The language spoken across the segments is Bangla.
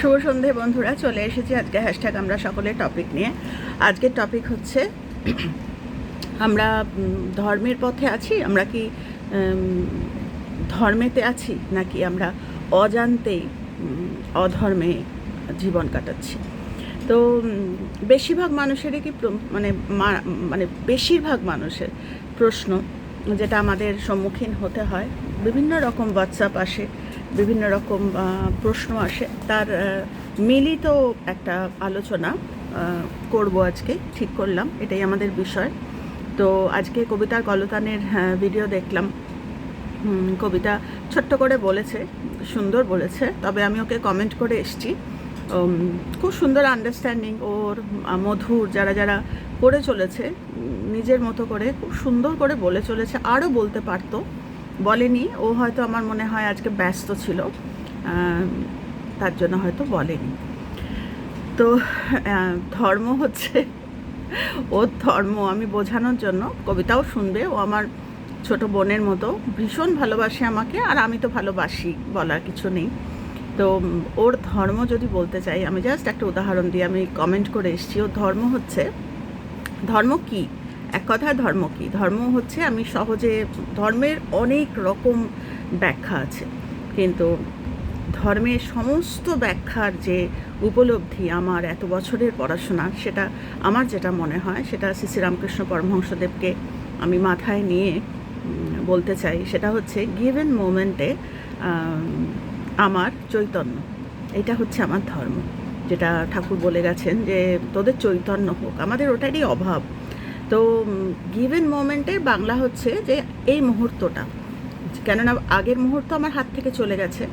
শুভ সন্ধে বন্ধুরা, চলে এসেছি আজকে হ্যাশট্যাগ আমরা সকলে টপিক নিয়ে। আজকের টপিক হচ্ছে, আমরা ধর্মের পথে আছি, আমরা কি ধর্মেতে আছি, নাকি আমরা অজান্তেই অধর্মে জীবন কাটাচ্ছি? তো বেশিরভাগ মানুষেরই কি মানে মানে বেশিরভাগ মানুষের প্রশ্ন, যেটা আমাদের সম্মুখীন হতে হয়। বিভিন্ন রকম হোয়াটসঅ্যাপ আসে বিভিন্ন রকম প্রশ্ন আসে। তার মিলিত একটা আলোচনা করব আজকে ঠিক করলাম এটাই আমাদের বিষয়। তো আজকে কবিতা কলতানের আহ, ভিডিও দেখলাম। কবিতা ছোট্ট করে বলেছে সুন্দর বলেছে তবে আমি ওকে কমেন্ট করে এসছি। খুব সুন্দর আন্ডারস্ট্যান্ডিং ওর মধুর যারা যারা করে চলেছে নিজের মতো করে খুব সুন্দর করে বলে চলেছে আরও বলতে পারতো। বলেনি। ও হয়তো আমার মনে হয় আজকে ব্যস্ত ছিল। তার জন্য হয়তো বলেনি। তো ধর্ম হচ্ছে ওর ধর্ম আমি বোঝানোর জন্য কবিতাও শুনবে। ও আমার ছোট বোনের মতো ভীষণ ভালোবাসে আমাকে, আর আমি তো ভালোবাসি বলার কিছু নেই। তো, ওর ধর্ম যদি বলতে চাই, আমি জাস্ট একটা উদাহরণ দিয়ে আমি কমেন্ট করে এসেছি। ওর ধর্ম হচ্ছে, ধর্ম কি? এক কথায় ধর্ম কি? ধর্ম হচ্ছে আমি সহজে, ধর্মের অনেক রকম ব্যাখ্যা আছে। কিন্তু ধর্মের সমস্ত ব্যাখ্যার যে উপলব্ধি আমার এত বছরের পড়াশোনা, সেটা আমার যেটা মনে হয়, সেটা শ্রী শ্রীরামকৃষ্ণ পরমহংসদেবকে আমি মাথায় নিয়ে বলতে চাই, সেটা হচ্ছে গিভেন মোমেন্টে আমার চৈতন্য। এটা হচ্ছে আমার ধর্ম। যেটা ঠাকুর বলে গেছেন যে তোদের চৈতন্য হোক, আমাদের ওটারই অভাব। তো গিভেন মোমেন্টে বাংলা হচ্ছে যে এই মুহূর্তটা, কেননা আগের মুহূর্ত আমার হাত থেকে চলে গেছে,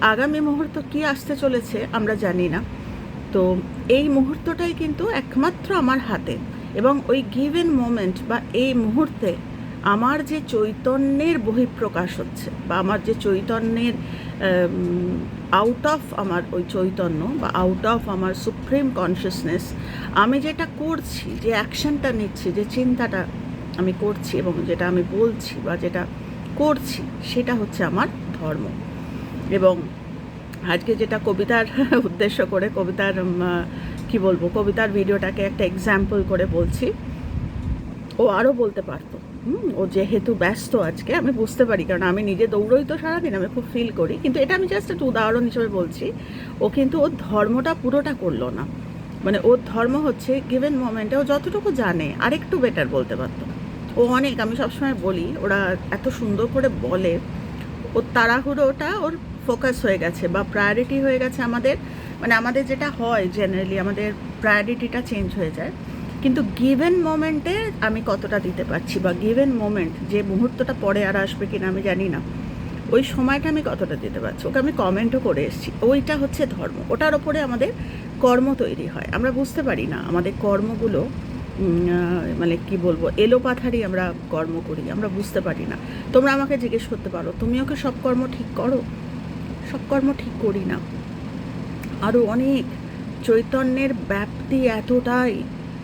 আগামী মুহূর্ত কি আসতে চলেছে আমরা জানি না। তো, এই মুহূর্তটাই কিন্তু একমাত্র আমার হাতে এবং ওই গিভেন মোমেন্ট বা এই মুহূর্তে আমার যে চৈতন্যের বহিঃপ্রকাশ হচ্ছে বা আমার যে চৈতন্যের আউট অফ আমার ওই চৈতন্য বা আউট অফ আমার সুপ্রিম কনসিয়াসনেস আমি যেটা করছি, যে অ্যাকশনটা নিচ্ছি, যে চিন্তাটা আমি করছি এবং যেটা আমি বলছি বা যেটা করছি, সেটা হচ্ছে আমার ধর্ম। এবং আজকে যেটা কবিতার উদ্দেশ্য করে, কবিতার কি বলব, কবিতার ভিডিওটাকে একটা এক্সাম্পল করে বলছি। ও আরও বলতে পারতো। ও যেহেতু ব্যস্ত আজকে, আমি বুঝতে পারি, কারণ আমি নিজে দৌড়ই তো সারাদিন, আমি খুব ফিল করি। কিন্তু এটা আমি জাস্ট একটা উদাহরণ হিসেবে বলছি, ও কিন্তু ওর ধর্মটা পুরোটা করল না। মানে ওর ধর্ম হচ্ছে গিভেন মোমেন্টে ও যতটুকু জানে, আরেকটু বেটার বলতে পারতো। ও অনেক, আমি সবসময় বলি, ওরা এত সুন্দর করে বলে, ওর তাড়াহুড়োটা ওর ফোকাস হয়ে গেছে বা প্রায়োরিটি হয়ে গেছে আমাদের। মানে আমাদের যেটা হয় জেনারেলি আমাদের প্রায়োরিটিটা চেঞ্জ হয়ে যায়। কিন্তু গিভেন মোমেন্টে আমি কতটা দিতে পারছি বা গিভেন মোমেন্ট যে মুহূর্তটা পরে আর আসবে কিনা আমি জানি না। ওই সময়টা আমি কতটা দিতে পারছি? ওকে আমি কমেন্টও করে এসেছি। ওইটা হচ্ছে ধর্ম। ওটার ওপরে আমাদের কর্ম তৈরি হয়। আমরা বুঝতে পারি না আমাদের কর্মগুলো মানে কি বলব, এলোপাথারি আমরা কর্ম করি। আমরা বুঝতে পারি না। তোমরা আমাকে জিজ্ঞেস করতে পারো, তুমি ওকে সব কর্ম ঠিক করো? সব কর্ম ঠিক করি না। আরও অনেক চৈতন্যের ব্যাপ্তি এতটাই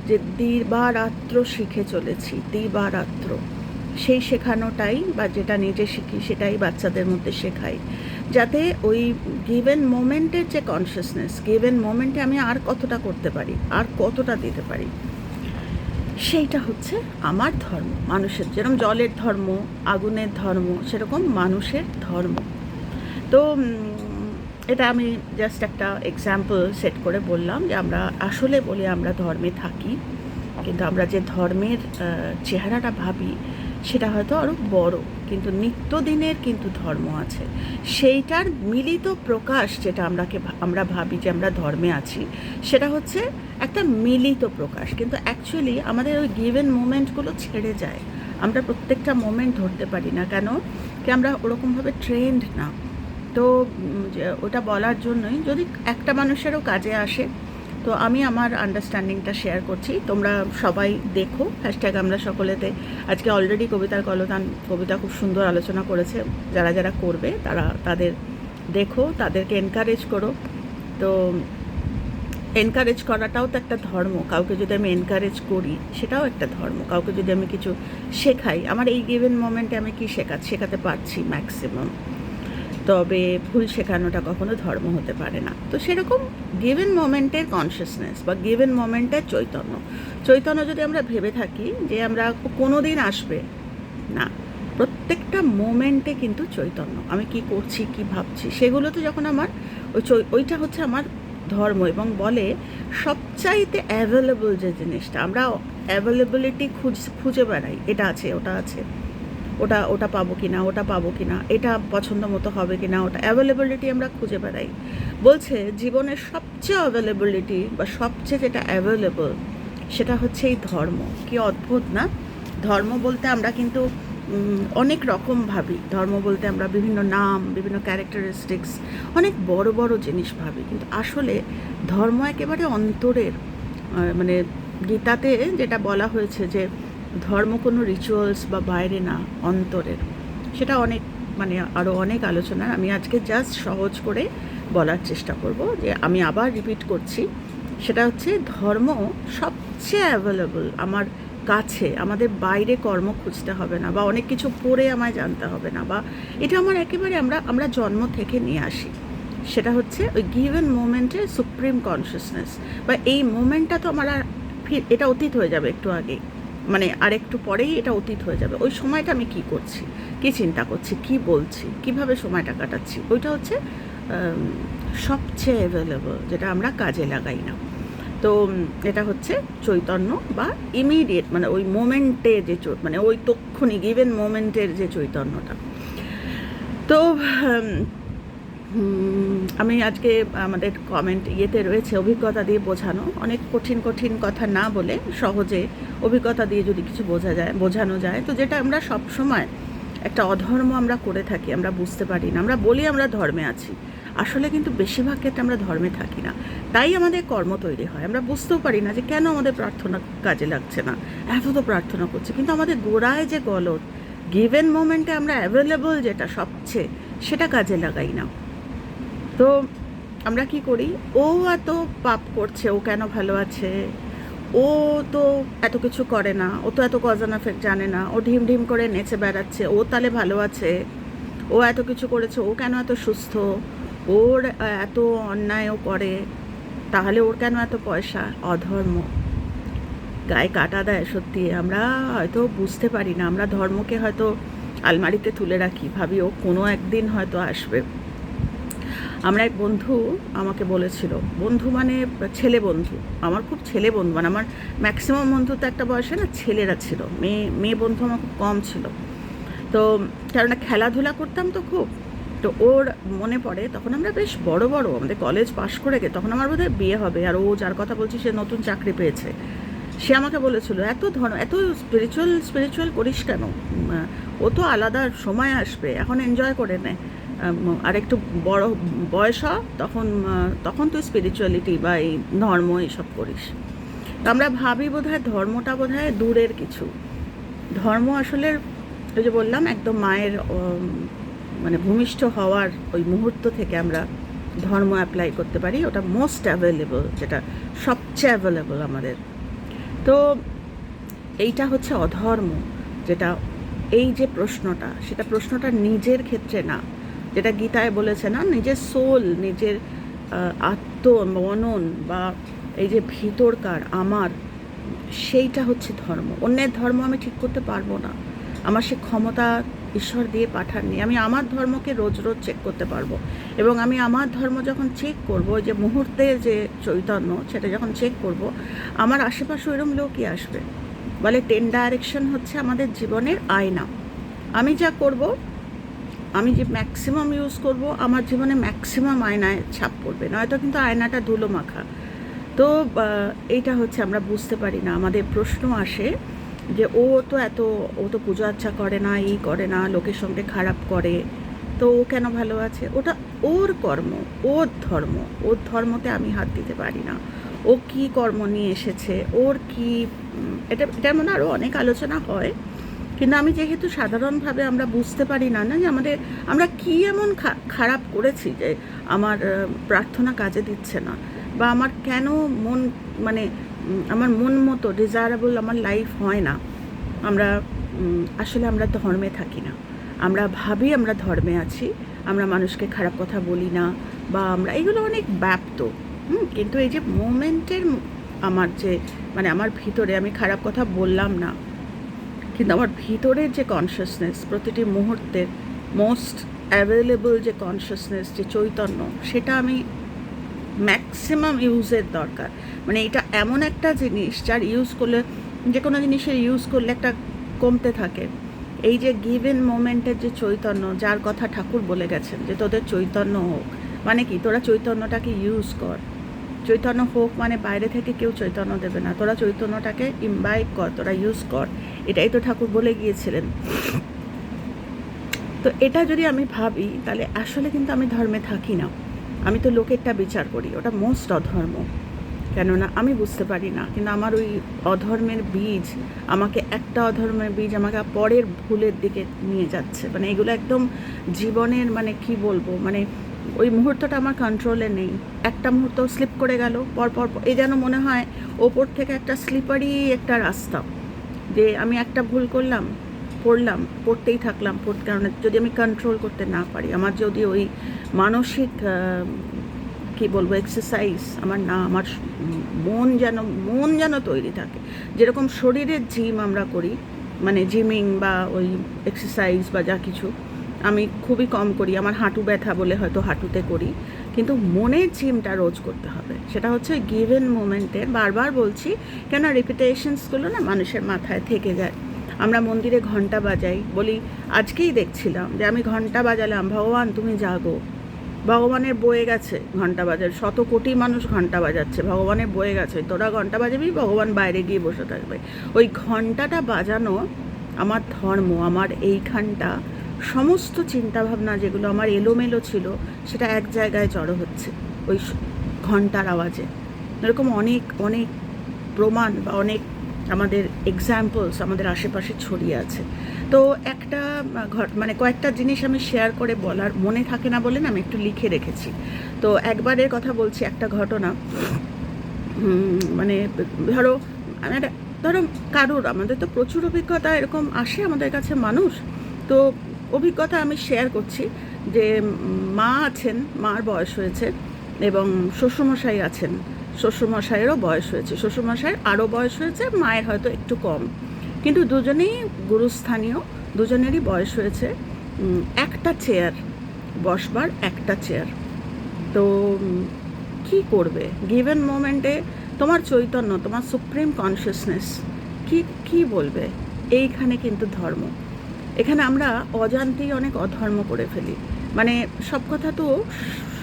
যে দিবারাত্র শিখে চলেছি, দিবারাত্র। সেই শেখানোটাই বা যেটা নিজে শিখি সেটাই বাচ্চাদের মধ্যে শেখাই। যাতে ওই গিভেন মোমেন্টের যে কনসিয়াসনেস গিভেন মোমেন্টে আমি আর কতটা করতে পারি, আর কতটা দিতে পারি, সেইটা হচ্ছে আমার ধর্ম, মানুষের। যেরকম জলের ধর্ম, আগুনের ধর্ম, সেরকম মানুষের ধর্ম। তো এটা আমি জাস্ট একটা এক্সাম্পল সেট করে বললাম যে আমরা আসলে বলি আমরা ধর্মে থাকি, কিন্তু আমরা যে ধর্মের চেহারাটা ভাবি সেটা হয়তো আরও বড়, কিন্তু নিত্যদিনের কিন্তু ধর্ম আছে। সেইটার মিলিত প্রকাশ যেটা আমরাকে আমরা ভাবি যে আমরা ধর্মে আছি, সেটা হচ্ছে একটা মিলিত প্রকাশ। কিন্তু অ্যাকচুয়ালি আমাদের ওই গিভেন মোমেন্টগুলো ছেড়ে যায়। আমরা প্রত্যেকটা মোমেন্ট ধরতে পারি না। কেন? কি আমরা ওরকমভাবে ট্রেন্ড না। তো ওটা বলার জন্যই যদি একটা মানুষেরও কাজে আসে, তো আমি আমার আন্ডারস্ট্যান্ডিংটা শেয়ার করছি। তোমরা সবাই দেখো হ্যাশট্যাগ আমরা সকলেতে। আজকে অলরেডি কবিতার কলতান, কবিতা খুব সুন্দর আলোচনা করেছে। যারা যারা করবে, তারা তাদের দেখো, তাদেরকে এনকারেজ করো। তো এনকারেজ করাটাও তো একটা ধর্ম। কাউকে যদি আমি এনকারেজ করি, সেটাও একটা ধর্ম। কাউকে যদি আমি কিছু শেখাই, আমার এই গিভেন মোমেন্টে আমি কি শেখা, শেখাতে পারছি ম্যাক্সিমাম তবে ভুল শেখানোটা কখনো ধর্ম হতে পারে না। তো সেরকম গিভেন মোমেন্টের কনসিয়াসনেস বা গিভেন মোমেন্টের চৈতন্য। চৈতন্য যদি আমরা ভেবে থাকি যে আমরা কোনো দিন আসবে, না। প্রত্যেকটা মোমেন্টে কিন্তু চৈতন্য। আমি কি করছি, কি ভাবছি, সেগুলোতে যখন আমার ওই ওইটা হচ্ছে আমার ধর্ম এবং বলে সবচাইতে অ্যাভেলেবল যে জিনিসটা, আমরা অ্যাভেলেবিলিটি খুঁজ, খুঁজে বেড়াই। এটা আছে, ওটা আছে। ওটা ওটা পাবো কি না ওটা পাবো কি না এটা পছন্দ মতো হবে কি না ওটা অ্যাভেলেবিলিটি আমরা খুঁজে বেড়াই। বলছে, জীবনের সবচেয়ে অ্যাভেলেবিলিটি বা সবচেয়ে যেটা অ্যাভেলেবল সেটা হচ্ছে এই ধর্ম। কি অদ্ভুত না? ধর্ম বলতে আমরা কিন্তু অনেক রকম ভাবি। ধর্ম বলতে আমরা বিভিন্ন নাম, বিভিন্ন ক্যারেক্টারিস্টিক্স অনেক বড় বড় জিনিস ভাবি। কিন্তু আসলে ধর্ম একেবারে অন্তরের মানে গীতাতে যেটা বলা হয়েছে যে ধর্ম কোনো রিচুয়ালস বা বাইরে না, অন্তরের। সেটা অনেক মানে আরও অনেক আলোচনা আমি আজকে জাস্ট সহজ করে বলার চেষ্টা করব যে আমি আবার রিপিট করছি। সেটা হচ্ছে ধর্ম সবচেয়ে অ্যাভেলেবল আমার কাছে, আমাদের বাইরে কর্ম খুঁজতে হবে না বা অনেক কিছু পড়ে আমায় জানতে হবে না বা এটা আমার একেবারে আমরা আমরা জন্ম থেকে নিয়ে আসি। সেটা হচ্ছে ওই গিভেন মোমেন্টের সুপ্রিম কনসিয়াসনেস বা এই মোমেন্টটা তো আমার আর এটা অতীত হয়ে যাবে একটু আগেই। মানে আর একটু পরেই এটা অতীত হয়ে যাবে। ওই সময়টা আমি কি করছি? কি চিন্তা করছি? কি বলছি? কীভাবে সময়টা কাটাচ্ছি? ওইটা হচ্ছে সবচেয়ে অ্যাভেলেবল যেটা আমরা কাজে লাগাই না। তো এটা হচ্ছে চৈতন্য বা ইমিডিয়েট মানে ওই মোমেন্টে যে মানে ওই তক্ষণি গিভেন মোমেন্টের যে চৈতন্যটা। তো আমি আজকে আমাদের কমেন্ট ইয়েতে রয়েছে অভিজ্ঞতা দিয়ে বোঝানো। অনেক কঠিন কঠিন কথা না বলে সহজে অভিজ্ঞতা দিয়ে যদি কিছু বোঝা যায়, বোঝানো যায়। তো যেটা আমরা সব সময় একটা অধর্ম আমরা করে থাকি, আমরা বুঝতে পারি না। আমরা বলি আমরা ধর্মে আছি। আসলে কিন্তু বেশিরভাগ ক্ষেত্রে আমরা ধর্মে থাকি না। তাই আমাদের কর্ম তৈরি হয়। আমরা বুঝতেও পারি না যে কেন আমাদের প্রার্থনা কাজে লাগছে না। এত তো প্রার্থনা করছে। কিন্তু আমাদের গোড়ায় যে গলত গিভেন মোমেন্টে আমরা অ্যাভেলেবল যেটা সবচেয়ে, সেটা কাজে লাগাই না। তো আমরা কি করি? ও এত পাপ করছে, ও কেন ভালো আছে? ও তো এত কিছু করে না, ও তো এত কজন এফেক্ট জানে না, ও ঢিম ঢিম করে নেচে বেড়াচ্ছে, ও তাহলে ভালো আছে, ও এত কিছু করেছে, ও কেন এত সুস্থ? ওর এত অন্যায়ও করে, তাহলে ওর কেন এত পয়সা? অধর্ম। গায়ে কাটা দেয় সত্যি, আমরা হয়তো বুঝতে পারি না, আমরা ধর্মকে হয়তো আলমারিতে তুলে রাখি, ভাবি ও কোনো একদিন হয়তো আসবে। আমরা এক বন্ধু আমাকে বলেছিল বন্ধু মানে ছেলে বন্ধু। আমার খুব ছেলে বন্ধু মানে আমার ম্যাক্সিমাম বন্ধু তো একটা বয়সে না ছেলেরা ছিল মেয়ে মেয়ে বন্ধু আমার খুব কম ছিল। তো কেননা খেলাধুলা করতাম তো খুব তো ওর মনে পড়ে তখন আমরা বেশ বড় বড় আমাদের কলেজ পাশ করে গে তখন আমার বোধহয় বিয়ে হবে আর ও যার কথা বলছি সে নতুন চাকরি পেয়েছে। সে আমাকে বলেছিল এত ধর এত স্পিরিচুয়াল স্পিরিচুয়াল করিস কেন? ও তো আলাদা সময় আসবে এখন এনজয় করে নে। উম, আর একটু বড় বয়স হ তখন তখন তুই স্পিরিচুয়ালিটি বা এই ধর্ম এইসব করিস। তো আমরা ভাবি বোধহয় ধর্মটা বোধহয় দূরের কিছু। ধর্ম আসলে, ওই যে বললাম, একদম মায়ের মানে ভূমিষ্ঠ হওয়ার ওই মুহূর্ত থেকে আমরা ধর্ম অ্যাপ্লাই করতে পারি। ওটা মোস্ট অ্যাভেলেবল যেটা সবচেয়ে অ্যাভেলেবল আমাদের। তো এইটা হচ্ছে অধর্ম, যেটা এই যে প্রশ্নটা, সেটা প্রশ্নটা নিজের ক্ষেত্রে না যেটা গীতায় বলেছে না, নিজের সোল নিজের আত্ম মনন বা এই যে ভিতরকার আমার, সেইটা হচ্ছে ধর্ম। অন্যের ধর্ম আমি ঠিক করতে পারব না। আমার সে ক্ষমতা ঈশ্বর দিয়ে পাঠাননি। আমি আমার ধর্মকে রোজ রোজ চেক করতে পারব। এবং আমি আমার ধর্ম যখন চেক করব যে মুহূর্তে যে চৈতন্য, সেটা যখন চেক করব, আমার আশেপাশে ওইরকম লোকই আসবে। বলে টেন ডাইরেকশন হচ্ছে আমাদের জীবনের আয়না। আমি যা করব আমি যে ম্যাক্সিমাম ইউজ করব, আমার জীবনে ম্যাক্সিমাম আয়নায় ছাপ পড়বে। নয়তো কিন্তু আয়নাটা ধুলো মাখা। তো এইটা হচ্ছে আমরা বুঝতে পারি না। আমাদের প্রশ্ন আসে যে, ও তো এত, ও তো পুজো আচ্ছা করে না এই করে না, লোকের সঙ্গে খারাপ করে। তো ও কেন ভালো আছে? ওটা ওর কর্ম, ওর ধর্ম। ওর ধর্মতে আমি হাত দিতে পারি না। ও কি কর্ম নিয়ে এসেছে? ওর কি এটা এটার মনে আরও অনেক আলোচনা হয়। কিন্তু আমি যেহেতু সাধারণভাবে আমরা বুঝতে পারি না না, যে আমাদের, আমরা কি এমন খারাপ করেছি যে আমার প্রার্থনা কাজে দিচ্ছে না? বা আমার কেন মন মানে আমার মন মতো ডিজায়ারেবল আমার লাইফ হয় না? আমরা আসলে আমরা ধর্মে থাকি না। আমরা ভাবি আমরা ধর্মে আছি, আমরা মানুষকে খারাপ কথা বলি না, বা আমরা, এগুলো অনেক ব্যাপ্ত, হুম? কিন্তু এই যে মোমেন্টের আমার যে মানে আমার ভিতরে আমি খারাপ কথা বললাম না কিন্তু আমার ভিতরের যে কনসিয়াসনেস প্রতিটি মুহূর্তের মোস্ট অ্যাভেলেবল যে কনসিয়াসনেস যে চৈতন্য, সেটা আমি ম্যাক্সিমাম ইউজের দরকার। মানে এটা এমন একটা জিনিস যার ইউজ করলে যে কোনো জিনিসের ইউজ করলে একটা কমতে থাকে। এই যে গিভেন মোমেন্টের যে চৈতন্য, যার কথা ঠাকুর বলে গেছেন যে তোদের চৈতন্য হোক মানে কি? তোরা চৈতন্যটাকে ইউজ কর। চৈতন্য হোক মানে বাইরে থেকে কেউ চৈতন্য দেবে না। তোরা চৈতন্যটাকে ইমবাইব কর, তোরা ইউজ কর। এটাই তো ঠাকুর বলে গিয়েছিলেন। তো এটা যদি আমি ভাবি, তাহলে আসলে কিন্তু আমি ধর্মে থাকি না। আমি তো লোকেরটা বিচার করি, ওটা মোস্ট অধর্ম। কেননা আমি বুঝতে পারি না, কিন্তু আমার ওই অধর্মের বীজ, আমাকে একটা অধর্মের বীজ আমাকে পরের ভুলের দিকে নিয়ে যাচ্ছে। মানে এগুলো একদম জীবনের মানে কি বলব মানে ওই মুহূর্তটা আমার কন্ট্রোলে নেই। একটা মুহূর্ত স্লিপ করে গেল পরপর পর- এই যেন মনে হয় ওপর থেকে একটা স্লিপারি একটা রাস্তা, যে আমি একটা ভুল করলাম, পড়লাম, পড়তেই থাকলাম পড়তে কারণে যদি আমি কন্ট্রোল করতে না পারি, আমার যদি ওই মানসিক কি বলব এক্সারসাইজ আমার না, আমার মন যেন মন যেন তৈরি থাকে, যেরকম শরীরের জিম আমরা করি মানে জিমিং বা ওই এক্সারসাইজ বা যা কিছু আমি খুবই কম করি, আমার হাঁটু ব্যথা বলে হয়তো হাঁটুতে করি, কিন্তু মনের জিমটা রোজ করতে হবে। সেটা হচ্ছে গিভেন মোমেন্টের বারবার বলছি, কেন রিপিটেশনসগুলো না মানুষের মাথায় থেকে যায়। আমরা মন্দিরে ঘণ্টা বাজাই, বলি আজকেই দেখছিলাম যে আমি ঘণ্টা বাজালাম, ভগবান তুমি জাগো। ভগবানের বয়ে গেছে ঘণ্টা বাজার, শত কোটি মানুষ ঘণ্টা বাজাচ্ছে, ভগবানের বয়ে গেছে। তোরা ঘণ্টা বাজাবি, ভগবান বাইরে গিয়ে বসে থাকবে। ওই ঘন্টাটা বাজানো আমার ধর্ম, আমার এইখানটা সমস্ত চিন্তাভাবনা যেগুলো আমার এলোমেলো ছিল, সেটা এক জায়গায় জড়ো হচ্ছে ওই ঘণ্টার আওয়াজে। এরকম অনেক অনেক প্রমাণ বা অনেক আমাদের এক্সাম্পলস আমাদের আশেপাশে ছড়িয়ে আছে। তো একটা ঘট মানে কয়েকটা জিনিস আমি শেয়ার করে বলার মনে থাকে না বলে না আমি একটু লিখে রেখেছি। তো একবারের কথা বলছি একটা ঘটনা। মানে ধরো ধরো কারোর, আমাদের তো প্রচুর অভিজ্ঞতা এরকম আসে আমাদের কাছে মানুষ। তো অভিজ্ঞতা আমি শেয়ার করছি যে মা আছেন, মার বয়স হয়েছে এবং শ্বশুরমশাই আছেন। শ্বশুরমশাইয়েরও বয়স হয়েছে। শ্বশুরমশাইয়ের আরও বয়স হয়েছে, মায়ের হয়তো একটু কম। কিন্তু দুজনেই গুরুস্থানীয়, দুজনেরই বয়স হয়েছে। একটা চেয়ার বসবার একটা চেয়ার তো কি করবে? গিভেন মোমেন্টে তোমার চৈতন্য, তোমার সুপ্রিম কনসিয়াসনেস কি কি বলবে? এইখানে কিন্তু ধর্ম। এখানে আমরা অজান্তেই অনেক অধর্ম করে ফেলি। মানে সব কথা তো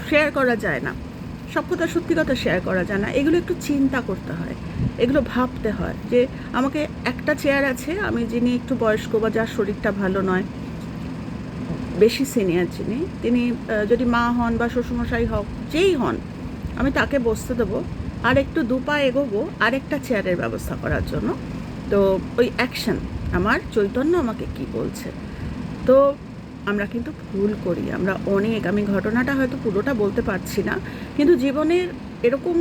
শেয়ার করা যায় না। সব কথা সত্যি কথা শেয়ার করা যায় না। এগুলো একটু চিন্তা করতে হয়। এগুলো ভাবতে হয় যে আমাকে একটা চেয়ার আছে, আমি যিনি একটু বয়স্ক বা যার শরীরটা ভালো নয়, বেশি সিনিয়র যিনি, তিনি যদি মা হন বা শ্বশুরমশাই হোক, যেই হন, আমি তাকে বসতে দেবো। আর একটু দু পা এগোবো, আরেকটা চেয়ারের ব্যবস্থা করার জন্য। তো ওই অ্যাকশন আমার চৈতন্য আমাকে কি বলছে? তো আমরা কিন্তু ভুল করি, আমরা অনেক, আমি ঘটনাটা হয়তো পুরোটা বলতে পারছি না, কিন্তু জীবনের এরকম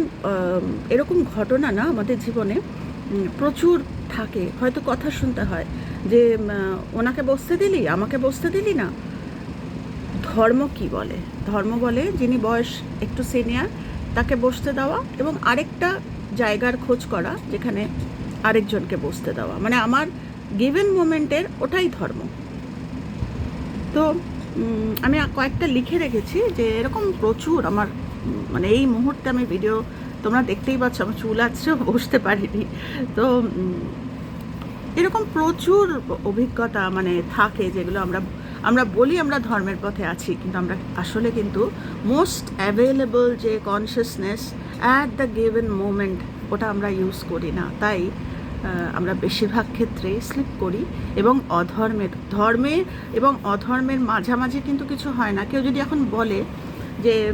এরকম ঘটনা না আমাদের জীবনে প্রচুর থাকে। হয়তো কথা শুনতে হয় যে ওনাকে বসতে দিলি, আমাকে বসতে দিলি না। ধর্ম কি বলে? ধর্ম বলে যিনি বয়স একটু সিনিয়র, তাকে বসতে দেওয়া এবং আরেকটা জায়গার খোঁজ করা, যেখানে আরেকজনকে বসতে দেওয়া। মানে আমার গিভেন মোমেন্টের ওটাই ধর্ম। তো আমি কয়েকটা লিখে রেখেছি যে এরকম প্রচুর আমার মানে এই মুহূর্তে আমি ভিডিও তোমরা দেখতেই পাচ্ছ, আমার চুল আছে, বসতে পারিনি। তো এরকম প্রচুর অভিজ্ঞতা মানে থাকে যেগুলো আমরা আমরা বলি আমরা ধর্মের পথে আছি, কিন্তু আমরা আসলে কিন্তু মোস্ট অ্যাভেলেবল যে consciousness at the given moment ওটা আমরা ইউজ করি না। তাই আমরা বেশিরভাগ ক্ষেত্রেই স্লিপ করি এবং অধর্মের ধর্মে এবং অধর্মের মাঝামাঝি কিন্তু কিছু হয় না। কেউ যদি এখন বলে যে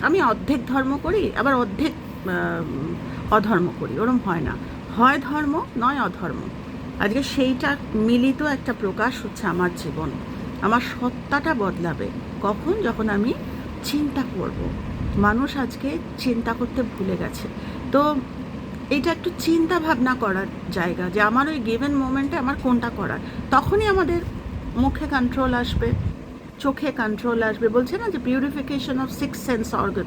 আমি অর্ধেক ধর্ম করি, আবার অর্ধেক অধর্ম করি, ওরম হয় না। হয় ধর্ম, নয় অধর্ম। আজকে সেইটা মিলিত একটা প্রকাশ হচ্ছে আমার জীবন। আমার সত্তাটা বদলাবে কখন? যখন আমি চিন্তা করব। মানুষ আজকে চিন্তা করতে ভুলে গেছে। তো এইটা একটু চিন্তা ভাবনা করার জায়গা যে আমার ওই গিভেন মোমেন্টে আমার কোনটা করার। তখনই আমাদের মুখে কন্ট্রোল আসবে, চোখে কন্ট্রোল আসবে। বলছে না যে purification of six sense organ